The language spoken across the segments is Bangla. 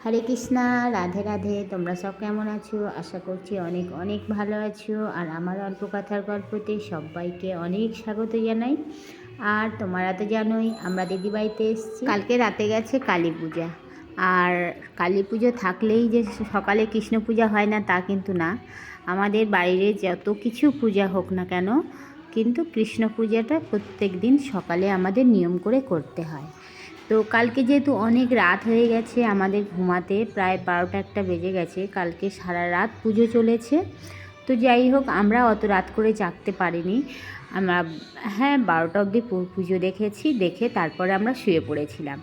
হরে কৃষ্ণা, রাধে রাধে। তোমরা সব কেমন আছো? আশা করছি অনেক অনেক ভালো আছো। আর আমার অল্প কথার গল্পতে সবাইকে অনেক স্বাগত জানাই। আর তোমরা তো জানোই, আমরা দিদিবাড়িতে এসেছি। কালকে রাতে গেছে কালী পূজা। আর কালী পুজো থাকলেই যে সকালে কৃষ্ণ পূজা হয় না, তা কিন্তু না। আমাদের বাড়ির যত কিছু পূজা হোক না কেন, কিন্তু কৃষ্ণ পূজাটা প্রত্যেক দিন সকালে আমাদের নিয়ম করে করতে হয়। তো কালকে যেহেতু অনেক রাত হয়ে গেছে আমাদের ঘুমাতে, প্রায় বারোটা একটা বেজে গেছে, কালকে সারা রাত পুজো চলেছে। তো যাই হোক, আমরা অত রাত করে জাগতে পারিনি। আমরা হ্যাঁ বারোটা অবধি পুজো দেখেছি, দেখে তারপরে আমরা শুয়ে পড়েছিলাম।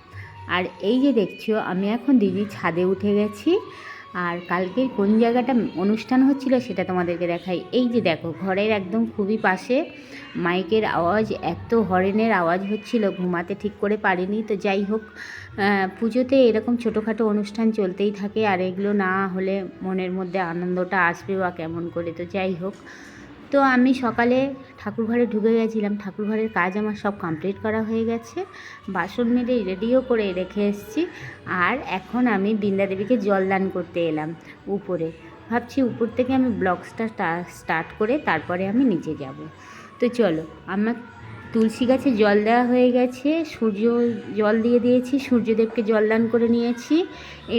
আর এই যে দেখছ, আমি এখন দিদির ছাদে উঠে গেছি। আর কালকে কোন জায়গাটা অনুষ্ঠান হচ্ছিল সেটা তোমাদেরকে দেখাই। এই যে দেখো, ঘরের একদম খুবই পাশে মাইকের আওয়াজ, এত হরেনের আওয়াজ হচ্ছিল, ঘুমাতে ঠিক করে পারিনি। তো যাই হোক পুজোতে এরকম ছোটোখাটো অনুষ্ঠান চলতেই থাকে, আর এগুলো না হলে মনের মধ্যে আনন্দটা আসবে বা কেমন করে? তো যাই হোক, তো আমি সকালে ঠাকুর ঘরে ঢুকে গেছিলাম। ঠাকুর ঘরের কাজ আমার সব কমপ্লিট করা হয়ে গেছে। বাসন মেরে রেডিও করে রেখে এসেছি। আর এখন আমি বৃন্দা দেবীকে জলদান করতে এলাম উপরে। ভাবছি উপর থেকে আমি ব্লগসটা স্টার্ট করে তারপরে আমি নিচে যাব। তো চলো, আমার তুলসী গাছে জল দেওয়া হয়ে গেছে। সূর্য জল দিয়ে দিয়েছি, সূর্যদেবকে জলদান করে নিয়েছি।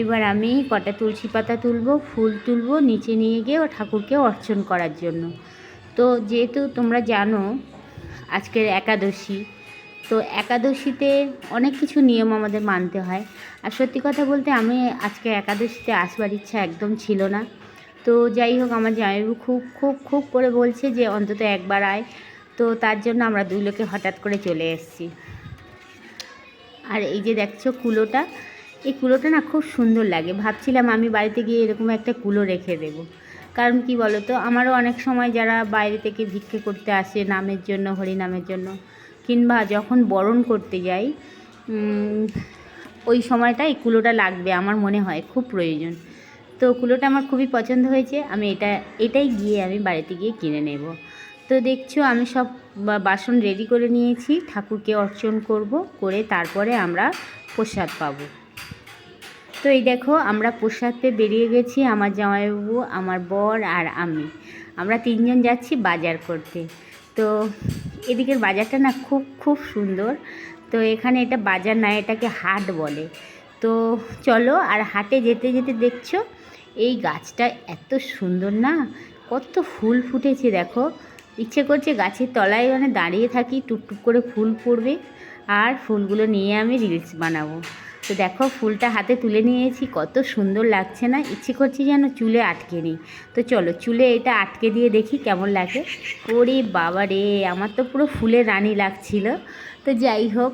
এবার আমি কটা তুলসী পাতা তুলবো, ফুল তুলবো, নিচে নিয়ে গিয়ে ঠাকুরকে অর্চন করার জন্য। তো যেহেতু তোমরা জানো, আজকের একাদশী, তো একাদশীতে অনেক কিছু নিয়ম আমাদের মানতে হয়। আর সত্যি কথা বলতে আমি আজকে একাদশীতে আসবার ইচ্ছা একদম ছিল না। তো যাই হোক, আমার জামাইবাবু খুব খুব খুব করে বলছে যে, অন্তত একবার আয়। তো তার জন্য আমরা দুই লোকে হঠাৎ করে চলে এসেছি। আর এই যে দেখছ কুলোটা, এই কুলোটা না খুব সুন্দর লাগে। ভাবছিলাম আমি বাড়িতে গিয়ে এরকম একটা কুলো রেখে দেবো। কারণ কি বলো তো আমারও অনেক সময় যারা বাইরে থেকে ভিক্ষে করতে আসে নামের জন্য, হরিনামের জন্য, কিংবা যখন বরণ করতে যাই ওই সময়টা এই কুলোটা লাগবে আমার মনে হয়, খুব প্রয়োজন। তো কুলোটা আমার খুবই পছন্দ হয়েছে, আমি এটা, এটাই গিয়ে আমি বাড়িতে গিয়ে কিনে নেব। তো দেখছ, আমি সব বাসন রেডি করে নিয়েছি, ঠাকুরকে অর্চন করব, করে তারপরে আমরা প্রসাদ পাবো। তো এই দেখো, আমরা প্রসাদ পেয়ে বেরিয়ে গেছি, আমার জামাইবাবু, আমার বর আর আমি। আমরা তিনজন যাচ্ছি বাজার করতে। তো এদিকের বাজারটা না খুব খুব সুন্দর। তো এখানে এটা বাজার না, এটাকে হাট বলে। তো চলো, আর হাটে যেতে যেতে দেখছ, এই গাছটা এত সুন্দর না? কত ফুল ফুটেছে দেখো। ইচ্ছে করছে গাছের তলায় মানে দাঁড়িয়ে থাকি, টুকটুক করে ফুল পড়বে, আর ফুলগুলো নিয়ে আমি রিলস বানাবো। তো দেখো, ফুলটা হাতে তুলে নিয়েছি, কত সুন্দর লাগছে না? ইচ্ছে করছি যেন চুলে আটকে নিই। তো চলো, চুলে এটা আটকে দিয়ে দেখি কেমন লাগে। ওরে বাবা রে, আমার তো পুরো ফুলের রানী লাগছিল। তো যাই হোক,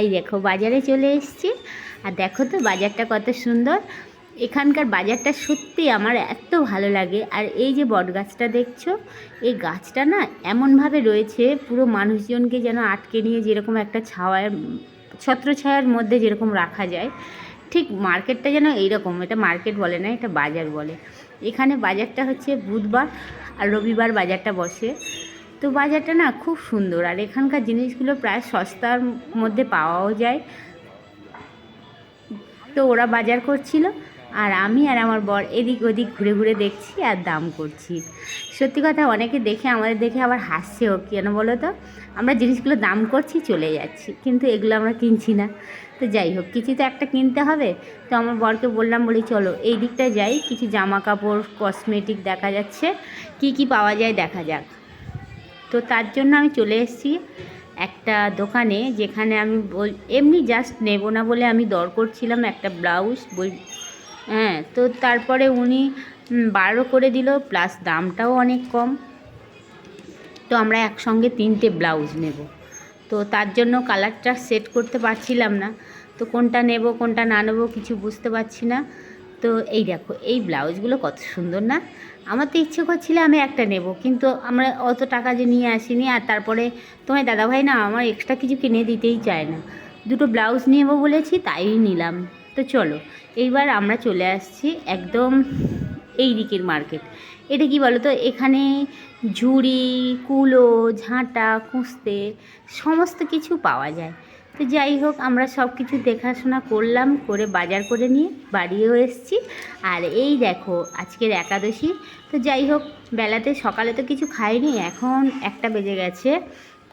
এই দেখো, বাজারে চলে এসেছি। আর দেখো তো, বাজারটা কত সুন্দর। এখানকার বাজারটা সত্যি আমার এত ভালো লাগে। আর এই যে বট গাছটা দেখছ, এই গাছটা না এমনভাবে রয়েছে, পুরো মানুষজনকে যেন আটকে নিয়ে যেরকম একটা ছাওয়ার ছত্রছায়ার মধ্যে যেরকম রাখা যায়, ঠিক মার্কেটটা যেন এইরকম, এটা মার্কেট বলে না, এটা বাজার বলে। এখানে বাজারটা হচ্ছে বুধবার আর রবিবার বাজারটা বসে। তো বাজারটা না খুব সুন্দর, আর এখানকার জিনিসগুলো প্রায় সস্তার মধ্যে পাওয়াও যায়। তো ওরা বাজার করছিল আর আমি আর আমার বর এদিক ওদিক ঘুরে ঘুরে দেখছি আর দাম করছি। সত্যি কথা অনেকে দেখে, আমাদের দেখে আবার হাসছেও কেন বলো তো? আমরা জিনিসগুলো দাম করছি, চলে যাচ্ছি, কিন্তু এগুলো আমরা কিনছি না। তো যাই হোক, কিছু তো একটা কিনতে হবে। তো আমার বরকে বললাম, বলি চলো এই দিকটা যাই, কিছু জামা কাপড় কসমেটিক দেখা যাচ্ছে, কি কি পাওয়া যায় দেখা যাক। তো তার জন্য আমি চলে এসেছি একটা দোকানে, যেখানে আমি এমনি জাস্ট নেব না বলে আমি দর করছিলাম একটা ব্লাউজ বল হ্যাঁ তো তারপরে উনি বারো করে দিল প্লাস দামটাও অনেক কম। তো আমরা একসঙ্গে তিনটে ব্লাউজ নেব। তো তার জন্য কালারটা সেট করতে পারছিলাম না। তো কোনটা নেব, কোনটা না নেব কিছু বুঝতে পারছি না। তো এই দেখো, এই ব্লাউজগুলো কত সুন্দর না? আমার তো ইচ্ছে করছিল আমি একটা নেব, কিন্তু আমরা অত টাকা যে নিয়ে আসিনি, আর তারপরে তোমার দাদাভাই না আমার এক্সট্রা কিছু কিনে দিতেই চায় না। দুটো ব্লাউজ নেব বলেছি, তাই নিলাম। তো চলো, এইবার আমরা চলে আসছি একদম এই দিকের মার্কেট এটা কি বলো তো এখানে ঝুড়ি, কুলো, ঝাঁটা কুঁচতে সমস্ত কিছু পাওয়া যায়। তো যাই হোক, আমরা সব কিছু দেখাশোনা করলাম, করে বাজার করে নিয়ে বাড়িও এসেছি। আর এই দেখো, আজকের একাদশী। তো যাই হোক, বেলাতে সকালে তো কিছু খাইনি, এখন একটা বেজে গেছে।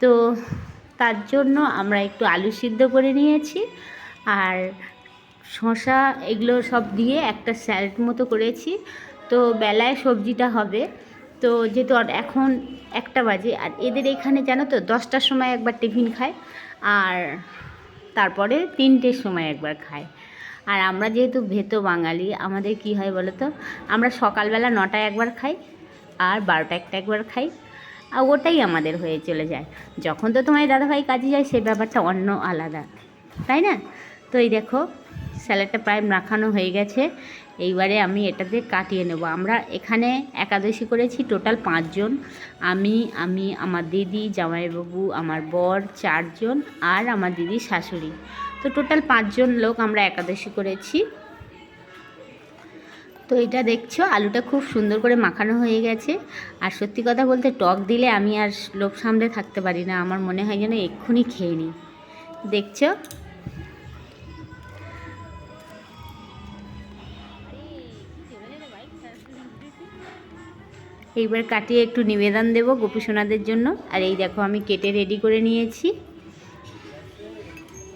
তো তার জন্য আমরা একটু আলু সিদ্ধ করে নিয়েছি। আর শসা এগুলো সব দিয়ে একটা স্যালাড মতো করেছি। তো বেলায় সবজিটা হবে। তো যেহেতু এখন একটা বাজে, আর এদের এখানে জানো তো দশটার সময় একবার টিফিন খায়, আর তারপরে তিনটের সময় একবার খায়। আর আমরা যেহেতু ভেতো বাঙালি, আমাদের কি হয় বলো তো? আমরা সকালবেলা নটায় একবার খাই, আর বারোটা একটা একবার খাই, আর ওটাই আমাদের হয়ে চলে যায়। যখন তো তোমার দাদাভাই কাজে যায়, সে ব্যাপারটা অন্য আলাদা। তাই না? তো এই দেখো স্যালাডটা প্রায় মাখানো হয়ে গেছে। এইবারে আমি এটাতে কাটিয়ে নেব। আমরা এখানে একাদশী করেছি, টোটাল পাঁচজন। আমি আমি, আমার দিদি, জামাইবাবু, আমার বর চারজন আর আমার দিদির শাশুড়ি। তো টোটাল পাঁচজন লোক আমরা একাদশী করেছি। তো এটা দেখছ, আলুটা খুব সুন্দর করে মাখানো হয়ে গেছে। আর সত্যি কথা বলতে টক দিলে আমি আর লোভ সামলে থাকতে পারি না। আমার মনে হয় যেন এক্ষুনি খেয়ে নিই। দেখছ? এইবার কাটিয়ে একটু নিবেদন দেব গোপীসোনাদের জন্য। আর এই দেখো, আমি কেটে রেডি করে নিয়েছি।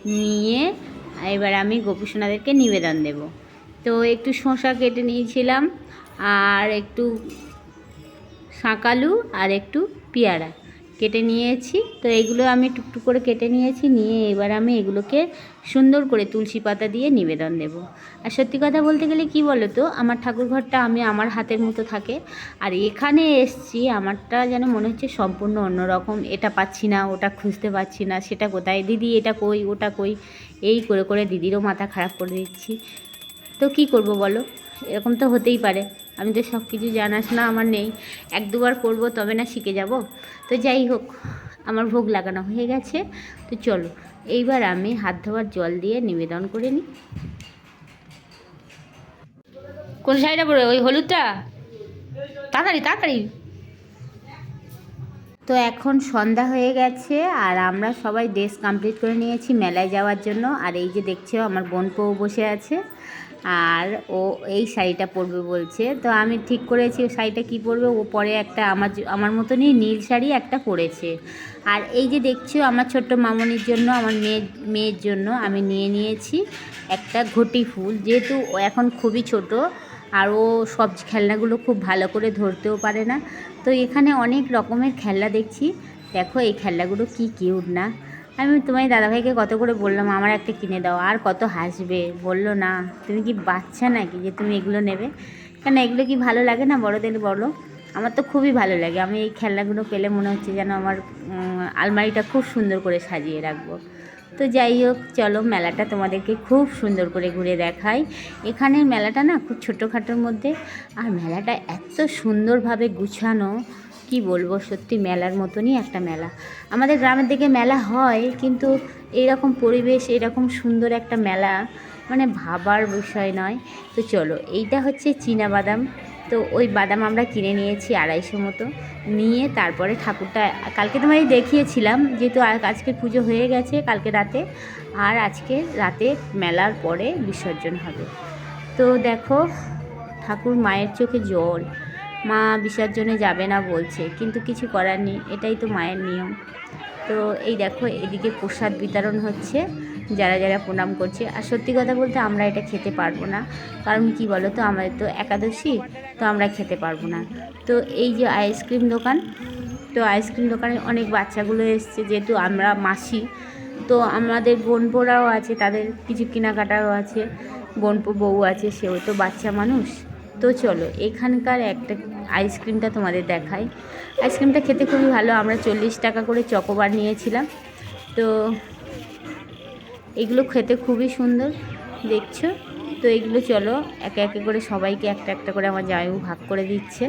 নিয়ে এবার আমি গোপীসোনাদেরকে নিবেদন দেব। তো একটু শশা কেটে নিয়েছিলাম, আর একটু শাঁকালু, আর একটু পেয়ারা। কেটে নিয়েছি। তো এগুলো আমি টুকটুক করে কেটে নিয়েছি, নিয়ে এবার আমি এগুলোকে সুন্দর করে তুলসী পাতা দিয়ে নিবেদন দেব। আর সত্যি কথা বলতে গেলে কি বলো তো আমার ঠাকুর ঘরটা আমি আমার হাতের মতো থাকে। আর এখানে এসছি, আমারটা যেন মনে হচ্ছে সম্পূর্ণ অন্যরকম। এটা পাচ্ছি না, ওটা খুঁজতে পারছি না, সেটা কোথায়? দিদি, এটা কই? ওটা কই? এই করে করে দিদিরও মাথা খারাপ করে দিচ্ছি। তো কি করব বলো? এরকম তো হতেই পারে। আমি তো সব কিছু জানাশোনা আমার নেই। এক দুবার করব তবে না শিখে যাব। তো যাই হোক, আমার ভোগ লাগানো হয়ে গেছে। তো চলো, এইবার আমি হাত ধোয়ার জল দিয়ে নিবেদন করে নিই। কোন শাড়িটা পরে ওই হলুদটা? তাড়াতাড়ি তাড়াতাড়ি। তো এখন সন্ধ্যা হয়ে গেছে আর আমরা সবাই ড্রেস কমপ্লিট করে নিয়েছি মেলায় যাওয়ার জন্য। আর এই যে দেখছ, আমার বোন পৌ বসে আছে আর ও এই শাড়িটা পরবে বলছে। তো আমি ঠিক করেছি ও শাড়িটা কী পরবে? ও পরে একটা আমার আমার মতনই নীল শাড়ি একটা পরেছে। আর এই যে দেখছ, আমার ছোট্ট মামনির জন্য, আমার মেয়ের মেয়ের জন্য আমি নিয়ে নিয়েছি একটা ঘটি ফুল। যেহেতু ও এখন খুবই ছোট আর ও সব খেলনাগুলো খুব ভালো করে ধরতেও পারে না। তো এখানে অনেক রকমের খেলনা দেখছি। দেখো এই খেলনাগুলো কি কিউট না। আমি তোমার দাদাভাইকে কত করে বললাম, আমার একটা কিনে দাও। আর কত হাসবে, বলল না। তুমি কি বাচ্চা নাকি যে তুমি এগুলো নেবে? কেন এগুলো কি ভালো লাগে না বড়দের বলো? আমার তো খুবই ভালো লাগে। আমি এই খেলনাগুলো পেলে মনে হচ্ছে যেন আমার আলমারিটা খুব সুন্দর করে সাজিয়ে রাখব। তো যাই হোক, চলো মেলাটা তোমাদেরকে খুব সুন্দর করে ঘুরে দেখাই। এখানের মেলাটা না খুব ছোটোখাটোর মধ্যে। আর মেলাটা এত সুন্দরভাবে গুছানো, কি বলব, সত্যি মেলার মতনই একটা মেলা। আমাদের গ্রামের দিকে মেলা হয়, কিন্তু এইরকম পরিবেশ, এরকম সুন্দর একটা মেলা মানে ভাবার বিষয় নয়। তো চলো, এইটা হচ্ছে চীনা বাদাম তো ওই বাদাম আমরা কিনে নিয়েছি আড়াইশো মতো। নিয়ে তারপরে ঠাকুরটা, কালকে তোমায় দেখিয়েছিলাম যেহেতু আজকে পুজো হয়ে গেছে কালকে রাতে। আর আজকে রাতে মেলার পরে বিসর্জন হবে। তো দেখো, ঠাকুর মায়ের চোখে জল। মা বিসর্জনে যাবে না বলছে, কিন্তু কিছু করার নেই, এটাই তো মায়ের নিয়ম। তো এই দেখো, এদিকে প্রসাদ বিতরণ হচ্ছে, যারা যারা প্রণাম করছে। আর সত্যি কথা বলতে আমরা এটা খেতে পারব না, কারণ কি বলো তো আমাদের তো একাদশী, তো আমরা খেতে পারব না। তো এই যে আইসক্রিম দোকান, তো আইসক্রিম দোকানে অনেক বাচ্চাগুলো এসছে, যেহেতু আমরা মাসি। তো আমাদের বোনপোরাও আছে, তাদের কিছু কেনাকাটাও আছে বোনপো বউ আছে, সেও তো বাচ্চা মানুষ। তো চলো, এখানকার একটা আইসক্রিমটা তোমাদের দেখাই। আইসক্রিমটা খেতে খুবই ভালো, আমরা চল্লিশ টাকা করে চকোবার নিয়েছিলাম। তো এগুলো খেতে খুবই সুন্দর, দেখছ? তো এগুলো চলো, একে একে করে সবাইকে একটা একটা করে আমার জামাইবু ভাগ করে দিচ্ছে।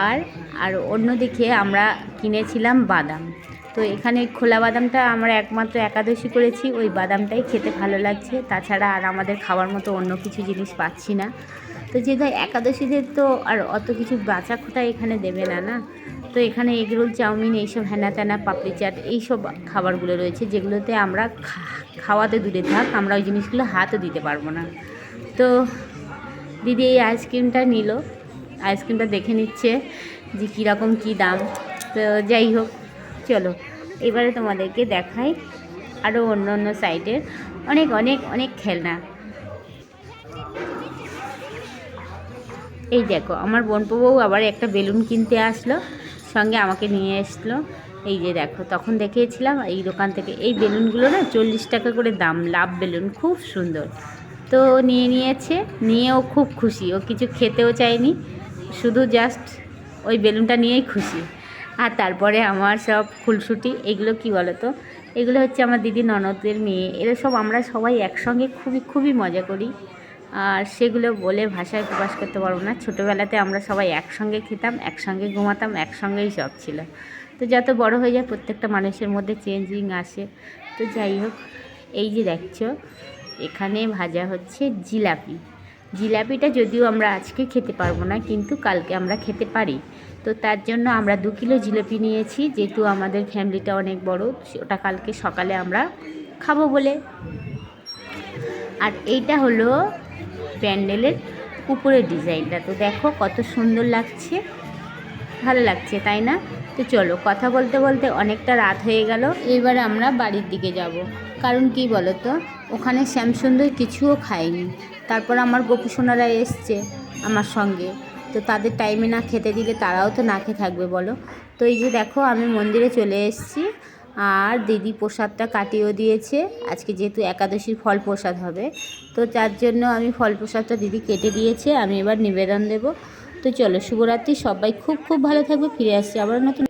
আর আর অন্যদিকে আমরা কিনেছিলাম বাদাম। তো এখানে খোলা বাদামটা আমরা একমাত্র একাদশী করেছি, ওই বাদামটাই খেতে ভালো লাগছে। তাছাড়া আর আমাদের খাওয়ার মতো অন্য কিছু জিনিস পাচ্ছি না। তো যেহেতু একাদশীদের তো আর অত কিছু বাঁচা খোটা এখানে দেবে না না? তো এখানে এগরোল চাউমিন, এইসব হ্যানা ত্যানা, পাপড়ি চাট, এইসব খাবারগুলো রয়েছে যেগুলোতে আমরা খাওয়াতে দূরে থাক, আমরা ওই জিনিসগুলো হাতও দিতে পারব না। তো দিদি এই আইসক্রিমটা নিল, আইসক্রিমটা দেখে নিচ্ছে যে কীরকম কী দাম। তো যাই হোক, চলো, এবারে তোমাদেরকে দেখাই আরও অন্য অন্য সাইডের অনেক অনেক অনেক খেলনা। এই দেখো, আমার বোনপো আবার একটা বেলুন কিনতে আসলো, সঙ্গে আমাকে নিয়ে এসলো। এই যে দেখো, তখন দেখিয়েছিলাম এই দোকান থেকে। এই বেলুনগুলো না চল্লিশ টাকা করে দাম, লাভ বেলুন, খুব সুন্দর। তো নিয়ে নিয়েছে নিয়েও খুব খুশি। ও কিছু খেতেও চায়নি, শুধু জাস্ট ওই বেলুনটা নিয়েই খুশি। আর তারপরে আমার সব ফুলসুটি এগুলো কি বলো তো এগুলো হচ্ছে আমার দিদি ননদের মেয়ে। এরা সব, আমরা সবাই একসঙ্গে খুবই খুবই মজা করি। আর সেগুলো বলে ভাষায় প্রকাশ করতে পারব না। ছোটোবেলাতে আমরা সবাই একসঙ্গে খেতাম, একসঙ্গে ঘুমাতাম, একসঙ্গেই সব ছিল। তো যত বড় হয়ে যায় প্রত্যেকটা মানুষের মধ্যে চেঞ্জিং আসে। তো যাই হোক, এই যে দেখছ, এখানে ভাজা হচ্ছে জিলাপি। জিলাপিটা যদিও আমরা আজকে খেতে পারব না, কিন্তু কালকে আমরা খেতে পারি। তো তার জন্য আমরা দু কিলো জিলাপি নিয়েছি, যেহেতু আমাদের ফ্যামিলিটা অনেক বড়, ওটা কালকে সকালে আমরা খাব বলে। আর এইটা হলো প্যান্ডেলের উপরের ডিজাইনটা। তো দেখো কত সুন্দর লাগছে। ভালো লাগছে, তাই না? তো চলো, কথা বলতে বলতে অনেকটা রাত হয়ে গেল। এবার আমরা বাড়ির দিকে যাব। কারণ কি বলো তো ওখানে শ্যামসুন্দর কিছুও খায়নি তারপর আমার গোপুসোনারা এসছে আমার সঙ্গে। তো তাদের টাইমে না খেতে দিলে তারাও তো না খেয়ে থাকবে, বলো? তো এই যে দেখো, আমি মন্দিরে চলে এসেছি। আর দিদি প্রসাদটা কাটিয়েও দিয়েছে। আজকে যেহেতু একাদশীর ফল প্রসাদ হবে, তো তার জন্য আমি ফল প্রসাদটা দিদি কেটে দিয়েছে, আমি এবার নিবেদন দেব। তো চলো, শুভরাত্রি, সবাই খুব খুব ভালো থাকবে, ফিরে আসছি আবার নতুন